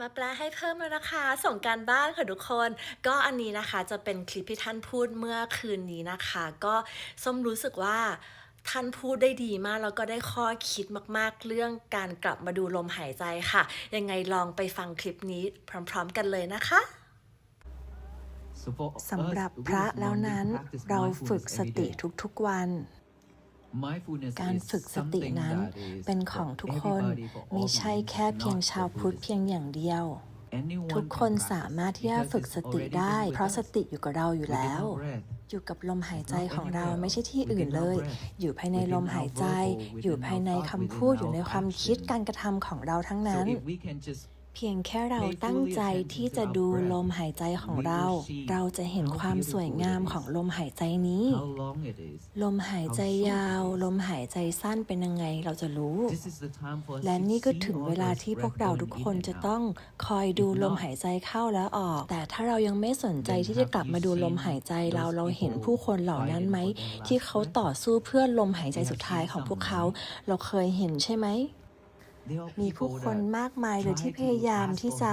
มาแปลให้เพิ่มแล้วนะคะ ส่งการบ้านค่ะทุกคน ก็อันนี้นะคะจะเป็นคลิปที่ท่านพูดเมื่อคืนนี้นะคะ ก็ส้มรู้สึกว่าท่านพูดได้ดีมากแล้วก็ได้ข้อคิดมากๆ เรื่องการกลับมาดูลมหายใจค่ะ ยังไงลองไปฟังคลิปนี้พร้อมๆกันเลยนะคะสำหรับพระแล้วนั้นเราฝึกสติทุกๆวัน การฝึกสตินั้นเป็นของทุกคนไม่ใช่แค่เพียงชาวพุทธเพียงอย่างเดียว ทุกคนสามารถที่จะฝึกสติได้ เพราะสติอยู่กับเราอยู่แล้ว อยู่กับลมหายใจของเราไม่ใช่ที่อื่นเลย อยู่ภายในลมหายใจ อยู่ภายในคำพูดอยู่ในความคิดการกระทำของเราทั้งนั้น เพียงแค่เราตั้งใจที่จะดูลมหายใจของเรา เราจะเห็นความสวยงามของลมหายใจนี้ ลมหายใจยาว ลมหายใจสั้นเป็นยังไงเราจะรู้ และนี่ก็ถึงเวลาที่พวกเราทุกคนจะต้องคอยดูลมหายใจเข้าและออก แต่ถ้าเรายังไม่สนใจที่จะกลับมาดูลมหายใจเราเราเห็นผู้คนเหล่านั้นไหม ที่เขาต่อสู้เพื่อลมหายใจสุดท้ายของพวกเขา เราเคยเห็นใช่ไหม มีผู้คนมากมายเลยที่พยายามที่จะ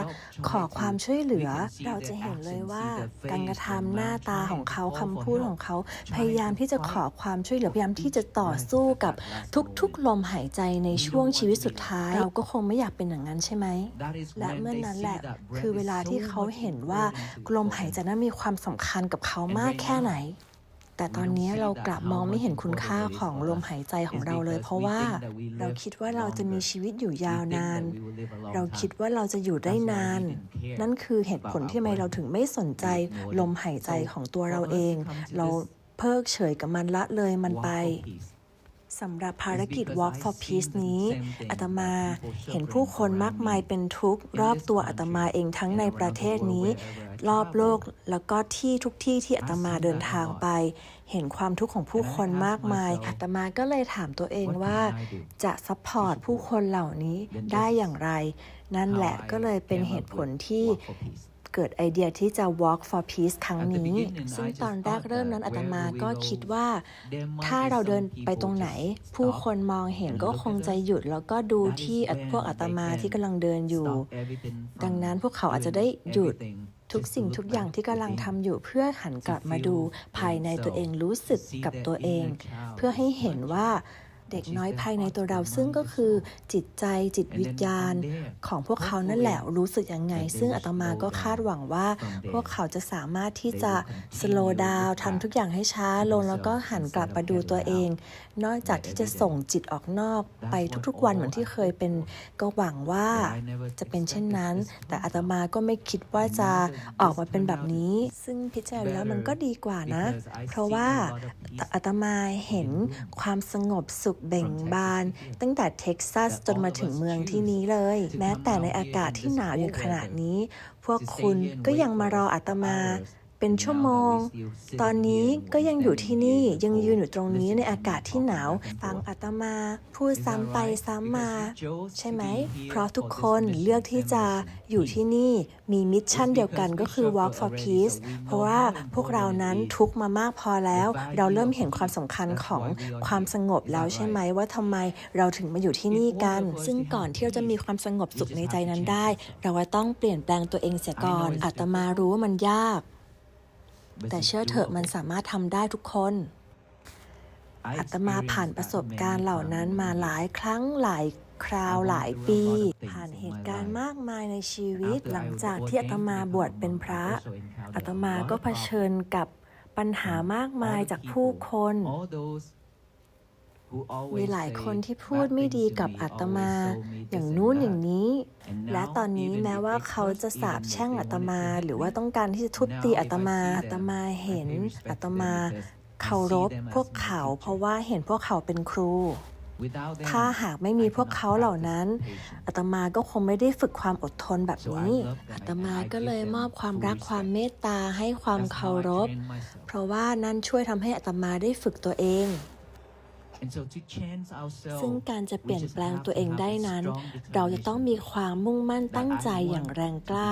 ขอความช่วยเหลือ เราจะเห็นเลยว่าการกระทำหน้าตาของเขาคำพูดของเขาพยายามที่จะขอความช่วยเหลือพยายามที่จะต่อสู้กับทุกๆลมหายใจในช่วงชีวิตสุดท้าย เราก็คงไม่อยากเป็นอย่างนั้นใช่ไหมและเมื่อนั้นแหละคือเวลาที่เขาเห็นว่าลมหายใจนั้นมีความสำคัญกับเขามากแค่ไหน แต่ตอนนี้เรากลับมองไม่เห็นคุณค่าของลมหายใจของเราเลย เพราะว่าเราคิดว่าเราจะมีชีวิตอยู่ยาวนาน เราคิดว่าเราจะอยู่ได้นาน นั่นคือเหตุผลที่ทำไมเราถึงไม่สนใจลมหายใจของตัวเราเอง เราเพิกเฉยกับมันละเลยมันไป สำหรับภารกิจ Walk for Peace นี้อาตมาเห็นผู้คนมากมายเป็นทุกข์รอบตัวอาตมาเองทั้งในประเทศนี้ รอบโลกแล้วก็ที่ทุกที่ที่อาตมาเดินทางไป เห็นความทุกข์ของผู้คนมากมายอาตมาก็เลยถามตัวเองว่า จะซัพพอร์ตผู้คนเหล่านี้ได้อย่างไร นั่นแหละก็เลยเป็นเหตุผลที่ เกิดไอเดียที่จะ Walk for Peace ครั้งนี้ ซึ่งตอนแรกเริ่มนั้นอาตมาก็คิดว่า ถ้าเราเดินไปตรงไหน ผู้คนมองเห็นก็คงจะหยุด แล้วก็ดูที่พวกอาตมาที่กำลังเดินอยู่ ดังนั้นพวกเขาอาจจะได้หยุดทุกสิ่งทุกอย่างที่กำลังทำอยู่เพื่อหันกลับมาดูภายในตัวเองรู้สึกกับตัวเอง เพื่อให้เห็นว่า เด็กน้อยภายในตัวเราซึ่งก็คือจิตใจจิตวิญญาณของพวกเขานั่นแหละรู้สึกยังไง ซึ่งอาตมาก็คาดหวังว่า พวกเขาจะสามารถที่จะ slow down ทำทุกอย่างให้ช้าลงแล้วก็หันกลับมาดูตัวเอง นอกจากที่จะส่งจิตออกนอกไปทุกๆวันเหมือนที่เคยเป็นก็หวังว่าจะเป็นเช่นนั้น แต่อาตมาก็ไม่คิดว่าจะออกมาเป็นแบบนี้ ซึ่งพิจารณาแล้วมันก็ดีกว่านะ เพราะว่าอาตมาเห็นความสงบสุขเบ่งบาน ตั้งแต่เท็กซัสจนมาถึงเมืองที่นี้เลย แม้แต่ในอากาศที่หนาวอยู่ขนาดนี้ พวกคุณก็ยังมารออาตมา เป็นชั่วโมง ตอนนี้ก็ยังอยู่ที่นี่ยังยืนอยู่ตรงนี้ในอากาศที่หนาว ฟังอาตมา พูดซ้ำไปซ้ำมา ใช่ไหม เพราะทุกคนเลือกที่จะอยู่ที่นี่มีมิชชั่นเดียวกันก็คือ Walk for Peace เพราะว่าพวกเรานั้นทุกมามากพอแล้ว เราเริ่มเห็นความสำคัญของความสงบแล้วใช่ไหมว่าทำไมเราถึงมาอยู่ที่นี่กัน ซึ่งก่อนที่เราจะมีความสงบสุขในใจนั้นได้ เราก็ต้องเปลี่ยนแปลงตัวเองเสียก่อนอาตมารู้ว่ามันยาก แต่เชื่อเถอะมันสามารถทำได้ทุกคน อาตมาผ่านประสบการณ์เหล่านั้นมาหลายครั้งหลายคราวหลายปี ผ่านเหตุการณ์มากมายในชีวิต หลังจากที่อาตมาบวชเป็นพระอาตมาก็เผชิญกับปัญหามากมายจากผู้คน มีหลายคนที่พูดไม่ดีกับอาตมา อย่างนู้นอย่างนี้ และตอนนี้แม้ว่าเขาจะสาบแช่งอาตมา หรือว่าต้องการที่จะทุบตีอาตมาอาตมาเห็นอาตมาเคารพพวกเขาเพราะว่าเห็นพวกเขาเป็นครู ถ้าหากไม่มีพวกเขาเหล่านั้นอาตมาก็คงไม่ได้ฝึกความอดทนแบบนี้อาตมาก็เลยมอบความรักความเมตตาให้ความเคารพ เพราะว่านั่นช่วยทำให้อาตมาได้ฝึกตัวเอง ซึ่งการจะเปลี่ยนแปลงตัวเองได้นั้น เราจะต้องมีความมุ่งมั่นตั้งใจอย่างแรงกล้า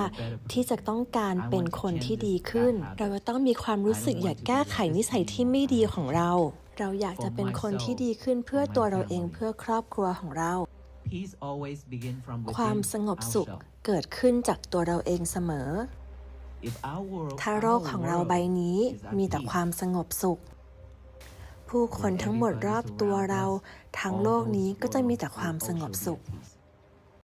ที่จะต้องการเป็นคนที่ดีขึ้น เราจะต้องมีความรู้สึกอยากแก้ไขนิสัยที่ไม่ดีของเรา เราอยากจะเป็นคนที่ดีขึ้นเพื่อตัวเราเองเพื่อครอบครัวของเรา ความสงบสุขเกิดขึ้นจากตัวเราเองเสมอ ถ้าโลกของเราใบนี้มีแต่ความสงบสุข ผู้คนทั้งหมดรอบตัวเรา ทั้งโลกนี้ก็จะมีแต่ความสงบสุข